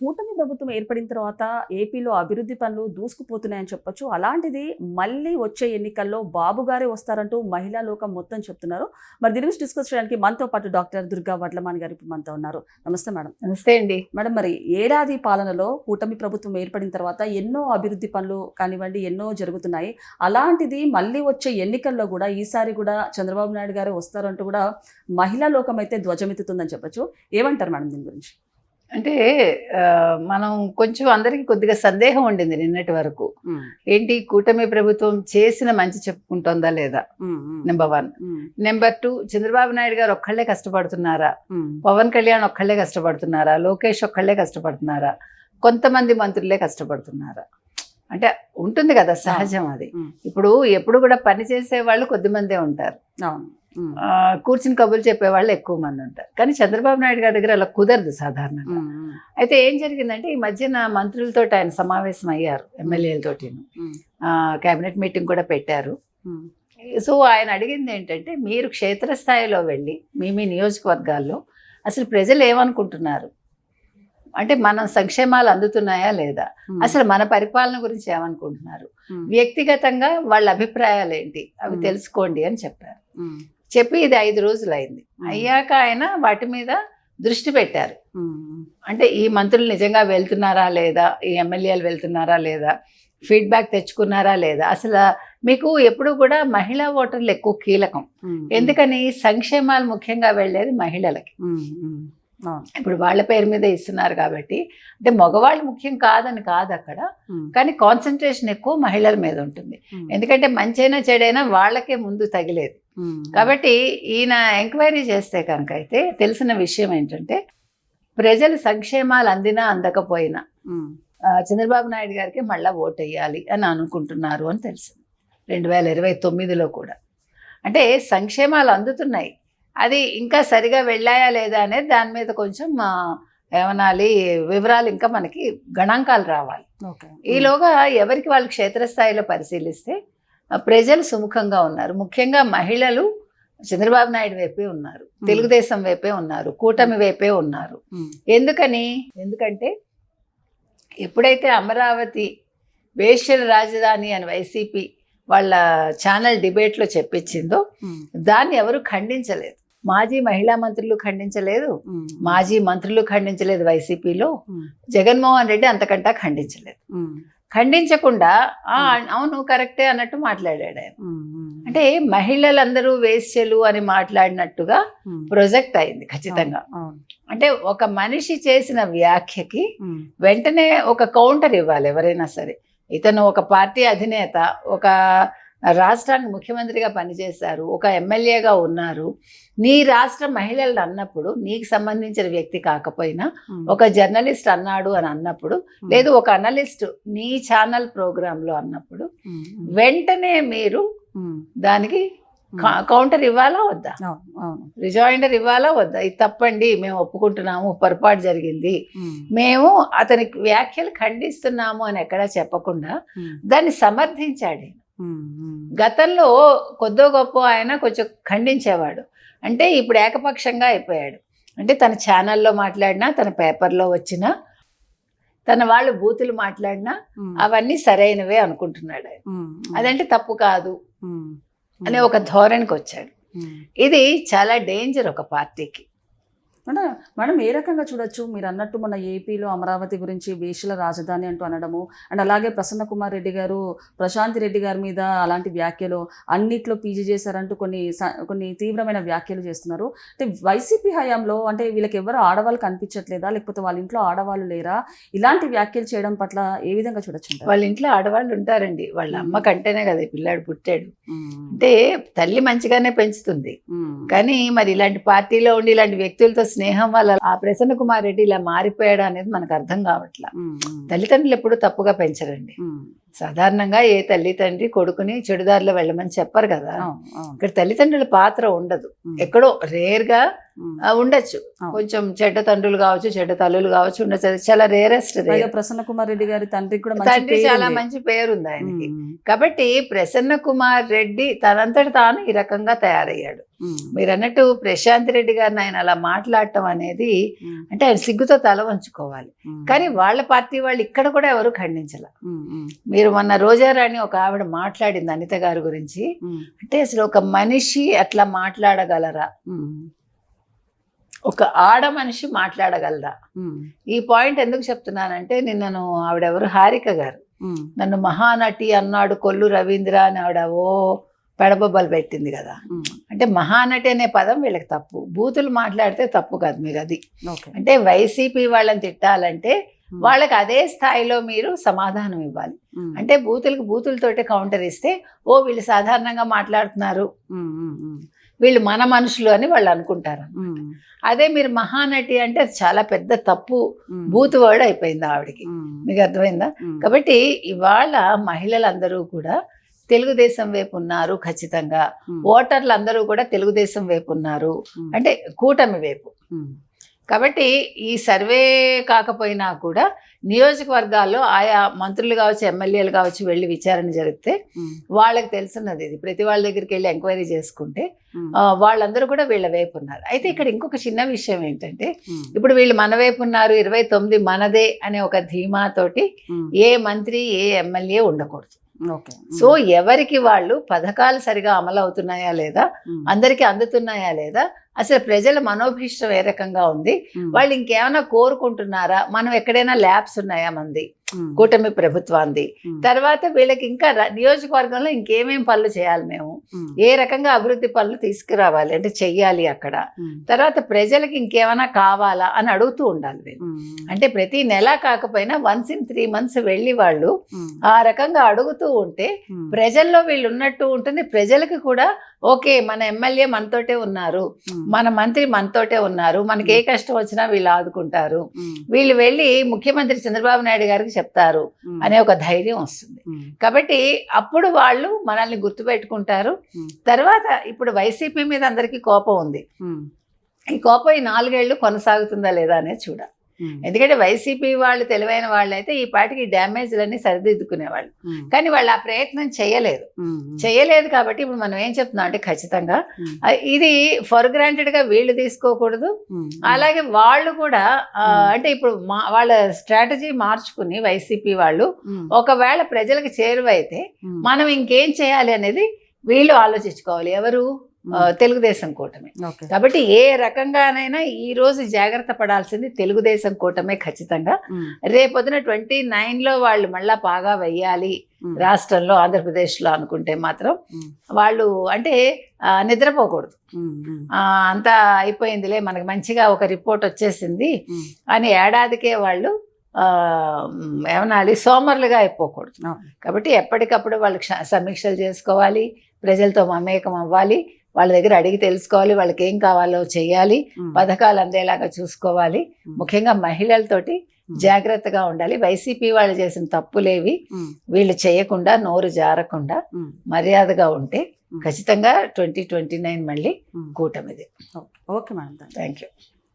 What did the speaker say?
కూటమి ప్రభుత్వం ఏర్పడిన తర్వాత ఏపీలో అభివృద్ధి పనులు దూసుకుపోతున్నాయని చెప్పొచ్చు. అలాంటిది మళ్ళీ వచ్చే ఎన్నికల్లో బాబు గారే వస్తారంటూ మహిళా లోకం మొత్తం చెప్తున్నారు. మరి దీని గురించి డిస్కస్ చేయడానికి మనతో పాటు డాక్టర్ దుర్గా వడ్లమాన్ గారు ఇప్పుడు మనతో ఉన్నారు. నమస్తే మేడం. నమస్తే అండి. మేడం మరి ఏడాది పాలనలో కూటమి ప్రభుత్వం ఏర్పడిన తర్వాత ఎన్నో అభివృద్ధి పనులు కానివ్వండి ఎన్నో జరుగుతున్నాయి. అలాంటిది మళ్ళీ వచ్చే ఎన్నికల్లో కూడా ఈసారి కూడా చంద్రబాబు నాయుడు గారే వస్తారంటూ కూడా మహిళా లోకం అయితే ధ్వజమెత్తుతుందని చెప్పొచ్చు. ఏమంటారు మేడం దీని గురించి? అంటే మనం కొంచెం అందరికి కొద్దిగా సందేహం ఉండింది నిన్నటి వరకు. ఏంటి కూటమి ప్రభుత్వం చేసిన మంచి చెప్పుకుంటోందా లేదా? Number one number two Chandrababu Naidu గారు ఒక్కళ్ళే కష్టపడుతున్నారా? పవన్ కళ్యాణ్ ఒక్కళ్ళే కష్టపడుతున్నారా? లోకేష్ ఒక్కళ్ళే కష్టపడుతున్నారా? కొంతమంది మంత్రులే కష్టపడుతున్నారా? అంటే ఉంటుంది కదా సహజం అది. ఇప్పుడు ఎప్పుడు కూడా పని చేసే వాళ్ళు కొద్ది మందే ఉంటారు. అవును. కూర్చుని కబుర్లు చెప్పే వాళ్ళు ఎక్కువ మంది ఉంటారు. కానీ చంద్రబాబు నాయుడు గారి దగ్గర అలా కుదరదు సాధారణంగా. అయితే ఏం జరిగిందంటే ఈ మధ్యన మంత్రులతో ఆయన సమావేశం అయ్యారు ఎమ్మెల్యేలతోటి కేబినెట్ మీటింగ్ కూడా పెట్టారు. సో ఆయన అడిగింది ఏంటంటే మీరు క్షేత్రస్థాయిలో వెళ్ళి మీ మీ నియోజకవర్గాల్లో అసలు ప్రజలు ఏమనుకుంటున్నారు? అంటే మన సంక్షేమాలు అందుతున్నాయా లేదా? అసలు మన పరిపాలన గురించి ఏమనుకుంటున్నారు? వ్యక్తిగతంగా వాళ్ళ అభిప్రాయాలు ఏంటి? అవి. తెలుసుకోండి అని చెప్పారు. చెప్పి ఇది ఐదు రోజులు అయింది. అయ్యాక ఆయన వాటి మీద దృష్టి పెట్టారు. అంటే ఈ మంత్రులు నిజంగా వెళ్తున్నారా లేదా? ఈ ఎమ్మెల్యేలు వెళ్తున్నారా లేదా? ఫీడ్బ్యాక్ తెచ్చుకున్నారా లేదా? అసలు మీకు ఎప్పుడు కూడా మహిళా ఓటర్లు ఎక్కువ కీలకం. ఎందుకని? సంక్షేమాలు ముఖ్యంగా వెళ్ళేది మహిళలకి. ఇప్పుడు వాళ్ళ పేరు మీద ఇస్తున్నారు కాబట్టి అంటే మగవాళ్ళు ముఖ్యం కాదని కాదు అక్కడ కానీ కాన్సన్ట్రేషన్ ఎక్కువ మహిళల మీద ఉంటుంది. ఎందుకంటే మంచైనా చెడైనా వాళ్ళకే ముందు తగిలేది. కాబట్టి ఈయన ఎంక్వైరీ చేస్తే కనుక అయితే తెలిసిన విషయం ఏంటంటే ప్రజలు సంక్షేమాలు అందినా అందకపోయినా చంద్రబాబు నాయుడు గారికి మళ్ళీ ఓటు వేయాలి అని అనుకుంటున్నారు అని తెలిసింది. రెండు వేల ఇరవై తొమ్మిదిలో కూడా. అంటే సంక్షేమాలు అందుతున్నాయి. అది ఇంకా సరిగా వెళ్ళాయా లేదా అనేది దాని మీద కొంచెం ఏమనాలి వివరాలు ఇంకా మనకి గణాంకాలు రావాలి. ఓకే. ఈలోగా ఎవరికి వాళ్ళు క్షేత్రస్థాయిలో పరిశీలిస్తే ప్రజలు సుముఖంగా ఉన్నారు. ముఖ్యంగా మహిళలు చంద్రబాబు నాయుడు వైపే ఉన్నారు. తెలుగుదేశం వైపే ఉన్నారు. కూటమి వైపే ఉన్నారు. ఎందుకని? ఎందుకంటే ఎప్పుడైతే అమరావతి వేశ్యల రాజధాని అని వైసీపీ వాళ్ళ ఛానల్ డిబేట్లో చెప్పించిందో దాన్ని ఎవరు ఖండించలేదు. మాజీ మహిళా మంత్రులు ఖండించలేదు. మాజీ మంత్రులు ఖండించలేదు వైసీపీలో. జగన్మోహన్ రెడ్డి అంతకంటా ఖండించలేదు. ఖండించకుండా "ఆ, అవును కరెక్టే అన్నట్టు మాట్లాడాడు ఆయన. అంటే మహిళలందరూ వేశ్యలు అని మాట్లాడినట్టుగా ప్రొజెక్ట్ అయింది ఖచ్చితంగా. అంటే ఒక మనిషి చేసిన వ్యాఖ్యకి వెంటనే ఒక కౌంటర్ ఇవ్వాలి ఎవరైనా సరే. ఇతను ఒక పార్టీ అధినేత ఒక రాష్ట్రానికి ముఖ్యమంత్రిగా పనిచేశారు ఒక ఎమ్మెల్యేగా ఉన్నారు. నీ రాష్ట్ర మహిళలు అన్నప్పుడు నీకు సంబంధించిన వ్యక్తి కాకపోయినా ఒక జర్నలిస్ట్ అన్నాడు అని అన్నప్పుడు లేదు ఒక అనలిస్ట్ నీ ఛానల్ ప్రోగ్రాంలో అన్నప్పుడు వెంటనే మీరు దానికి కౌంటర్ ఇవ్వాలా వద్దా? రిజాయిండర్ ఇవ్వాలా వద్దా? ఇది తప్పండి మేము ఒప్పుకుంటున్నాము పొరపాటు జరిగింది. మేము. అతని వ్యాఖ్యలు ఖండిస్తున్నాము అని ఎక్కడా చెప్పకుండా దాన్ని సమర్థించాడు గతంలో కొద్దో గొప్ప ఆయన కొంచెం ఖండించేవాడు. అంటే ఇప్పుడు ఏకపక్షంగా అయిపోయాడు. అంటే తన ఛానల్లో మాట్లాడినా తన పేపర్లో వచ్చినా తన వాళ్ళు బూతులు మాట్లాడినా అవన్నీ సరైనవే అనుకుంటున్నాడు అదంటే తప్పు కాదు అనే ఒక ధోరణికి వచ్చాడు. ఇది చాలా డేంజర్ ఒక పార్టీకి. అంటే మేడం ఏ రకంగా చూడొచ్చు? మీరు అన్నట్టు మన ఏపీలో అమరావతి గురించి వేషల రాజధాని అంటూ అనడము అండ్ అలాగే ప్రసన్న కుమార్ రెడ్డి గారు ప్రశాంతి రెడ్డి గారి మీద అలాంటి వ్యాఖ్యలు అన్నిట్లో పీజీ చేశారంటూ కొన్ని కొన్ని తీవ్రమైన వ్యాఖ్యలు చేస్తున్నారు. అంటే వైసీపీ హయాంలో అంటే వీళ్ళకి ఎవరు ఆడవాళ్ళు కనిపించట్లేదా? లేకపోతే వాళ్ళ ఇంట్లో ఆడవాళ్ళు లేరా? ఇలాంటి వ్యాఖ్యలు చేయడం పట్ల ఏ విధంగా చూడొచ్చు? వాళ్ళ ఇంట్లో ఆడవాళ్ళు ఉంటారండి. వాళ్ళ అమ్మ కంటేనే కదా పిల్లాడు పుట్టాడు. అంటే తల్లి మంచిగానే పెంచుతుంది. కానీ మరి ఇలాంటి పార్టీలో ఉండి ఇలాంటి వ్యక్తులతో స్నేహం వల్ల ఆ ప్రసన్న కుమార్ రెడ్డి ఇలా మారిపోయాడు అనేది మనకు అర్థం కావట్లా. తల్లిదండ్రులు ఎప్పుడు తప్పుగా పెంచరండి. సాధారణంగా ఏ తల్లి తండ్రి కొడుకుని చెడుదారిలో వెళ్ళమని చెప్పరు కదా. ఇక్కడ తల్లిదండ్రుల పాత్ర ఉండదు. ఎక్కడో రేర్గా ఉమ్. ఆ, ఉండొచ్చు. కొంచెం చెడ్డ తండ్రులు కావచ్చు చెడ్డ తల్లులు కావచ్చు ఉండొచ్చు. అది చాలా రేరెస్ట్ ప్రసన్న కుమార్ రెడ్డి గారి తండ్రికి కూడా తండ్రి పేరు చాలా ఉంది. మంచి పేరుంది ఆయనకి. ఉమ్, కాబట్టి ప్రసన్న కుమార్ రెడ్డి తనంతట తాను ఈ రకంగా తయారయ్యాడు. మీరు అన్నట్టు ప్రశాంత్ రెడ్డి గారిని ఆయన అలా మాట్లాడటం అనేది అంటే ఆయన సిగ్గుతో తల వంచుకోవాలి. కానీ వాళ్ళ పార్టీ వాళ్ళు ఇక్కడ కూడా ఎవరు ఖండించాల. మీరు మొన్న రోజారాణి ఒక ఆవిడ మాట్లాడింది అనిత గారి గురించి. అంటే అసలు ఒక మనిషి అట్లా మాట్లాడగలరా? ఒక ఆడ మనిషి మాట్లాడగలరా? ఉమ్, ఈ పాయింట్ ఎందుకు చెప్తున్నానంటే నిన్నను ఆవిడెవరు? హారిక గారు. నన్ను మహానటి అన్నాడు కొల్లు రవీంద్ర అని ఆవిడ ఓ పెడబొబ్బలు పెట్టింది కదా. అంటే మహానటి అనే పదం వీళ్ళకి తప్పు. బూతులు మాట్లాడితే తప్పు కాదు మీరు అది. అంటే వైసీపీ వాళ్ళని తిట్టాలంటే వాళ్ళకి అదే స్థాయిలో మీరు సమాధానం ఇవ్వాలి. అంటే బూతులకు బూతులతోటే కౌంటర్ ఇస్తే ఓ వీళ్ళు సాధారణంగా మాట్లాడుతున్నారు. వీళ్ళు మన మనుషులు అని వాళ్ళు అనుకుంటారు. అదే మీరు మహానటి అంటే అది చాలా పెద్ద తప్పు బూత్ వర్డ్ అయిపోయింది ఆవిడకి. మీకు అర్థమైందా? కాబట్టి ఇవాళ మహిళలందరూ కూడా తెలుగుదేశం వైపు ఉన్నారు ఖచ్చితంగా. ఓటర్లు అందరూ కూడా తెలుగుదేశం వైపు ఉన్నారు. అంటే కూటమి వైపు. కాబట్టి ఈ సర్వే కాకపోయినా కూడా నియోజకవర్గాల్లో ఆయా మంత్రులు కావచ్చు ఎమ్మెల్యేలు కావచ్చు వెళ్ళి విచారణ జరిగితే వాళ్ళకి తెలుసున్నది ఇది. ప్రతి వాళ్ళ దగ్గరికి వెళ్ళి ఎంక్వైరీ చేసుకుంటే వాళ్ళందరూ కూడా వీళ్ళ వైపు ఉన్నారు. అయితే ఇక్కడ ఇంకొక చిన్న విషయం ఏంటంటే ఇప్పుడు వీళ్ళు మన వైపు ఉన్నారు ఇరవై తొమ్మిది మనదే అనే ఒక ధీమాతోటి ఏ మంత్రి ఏ ఎమ్మెల్యే ఉండకూడదు. సో ఎవరికి వాళ్ళు పథకాలు సరిగా అమలు అవుతున్నాయా లేదా అందరికీ అందుతున్నాయా లేదా అసలు ప్రజల మనోభీష్టం ఏ రకంగా ఉంది వాళ్ళు ఇంకేమైనా కోరుకుంటున్నారా? మనం ఎక్కడైనా ల్యాబ్స్ ఉన్నాయా మంది? కూటమి ప్రభుత్వాన్ని తర్వాత వీళ్ళకి ఇంకా నియోజకవర్గంలో ఇంకేమేం పనులు చేయాలి మేము? ఏ రకంగా అభివృద్ధి పనులు తీసుకురావాలి అంటే చెయ్యాలి అక్కడ. తర్వాత ప్రజలకి ఇంకేమైనా కావాలా అని అడుగుతూ ఉండాలి వీళ్ళు. ఉమ్, అంటే ప్రతి నెల కాకపోయినా వన్స్ ఇన్ త్రీ మంత్స్ వెళ్ళి వాళ్ళు ఆ రకంగా అడుగుతూ ఉంటే ప్రజల్లో వీళ్ళు ఉన్నట్టు ఉంటుంది. ప్రజలకి కూడా ఓకే మన ఎమ్మెల్యే మనతోటే ఉన్నారు. మన మంత్రి మనతోటే ఉన్నారు. మనకి ఏ కష్టం వచ్చినా వీళ్ళు ఆదుకుంటారు. వీళ్ళు వెళ్ళి ముఖ్యమంత్రి చంద్రబాబు నాయుడు గారికి చెప్తారు అనే ఒక ధైర్యం వస్తుంది. కాబట్టి అప్పుడు వాళ్ళు మనల్ని గుర్తుపెట్టుకుంటారు. తర్వాత ఇప్పుడు వైసీపీ మీద అందరికీ కోపం ఉంది. ఈ కోపం ఈ నాలుగేళ్ళు కొనసాగుతుందా లేదా అనేది చూడాలి. ఎందుకంటే వైసీపీ వాళ్ళు తెలివైన వాళ్ళు అయితే ఈ పాటికి డ్యామేజ్లన్నీ సరిదిద్దుకునేవాళ్ళు. కానీ వాళ్ళు ఆ ప్రయత్నం చేయలేదు. చేయలేదు కాబట్టి ఇప్పుడు మనం ఏం చెప్తున్నాం అంటే ఖచ్చితంగా ఇది ఫర్ గ్రాంటెడ్గా వీళ్ళు తీసుకోకూడదు. అలాగే వాళ్ళు కూడా. అంటే ఇప్పుడు మా వాళ్ళ స్ట్రాటజీ మార్చుకుని వైసీపీ వాళ్ళు ఒకవేళ ప్రజలకు చేరువైతే మనం ఇంకేం చేయాలి అనేది వీళ్ళు ఆలోచించుకోవాలి. ఎవరు? తెలుగుదేశం కూటమి. కాబట్టి ఏ రకంగానైనా ఈ రోజు జాగ్రత్త పడాల్సింది తెలుగుదేశం కూటమే ఖచ్చితంగా. రేపొద్దున ట్వంటీ లో వాళ్ళు మళ్ళా బాగా వెయ్యాలి రాష్ట్రంలో ఆంధ్రప్రదేశ్లో అనుకుంటే మాత్రం వాళ్ళు అంటే నిద్రపోకూడదు. అంతా అయిపోయిందిలే మనకి మంచిగా ఒక రిపోర్ట్ వచ్చేసింది అని ఏడాదికే వాళ్ళు ఏమనాలి సోమరులుగా అయిపోకూడదు. కాబట్టి ఎప్పటికప్పుడు వాళ్ళు క్ష- సమీక్షలు చేసుకోవాలి ప్రజలతో మమేకం అవ్వాలి వాళ్ళ దగ్గర అడిగి తెలుసుకోవాలి వాళ్ళకి ఏం కావాలో చేయాలి పథకాలు అందేలాగా చూసుకోవాలి. ముఖ్యంగా మహిళలతోటి జాగ్రత్తగా ఉండాలి. వైసీపీ వాళ్ళు చేసిన తప్పులేవి వీళ్ళు చేయకుండా నోరు జారకుండా మర్యాదగా ఉంటే ఖచ్చితంగా ట్వంటీ ట్వంటీ నైన్ మళ్ళీ. కూటమిది. ఓకే. మేడం. Thank you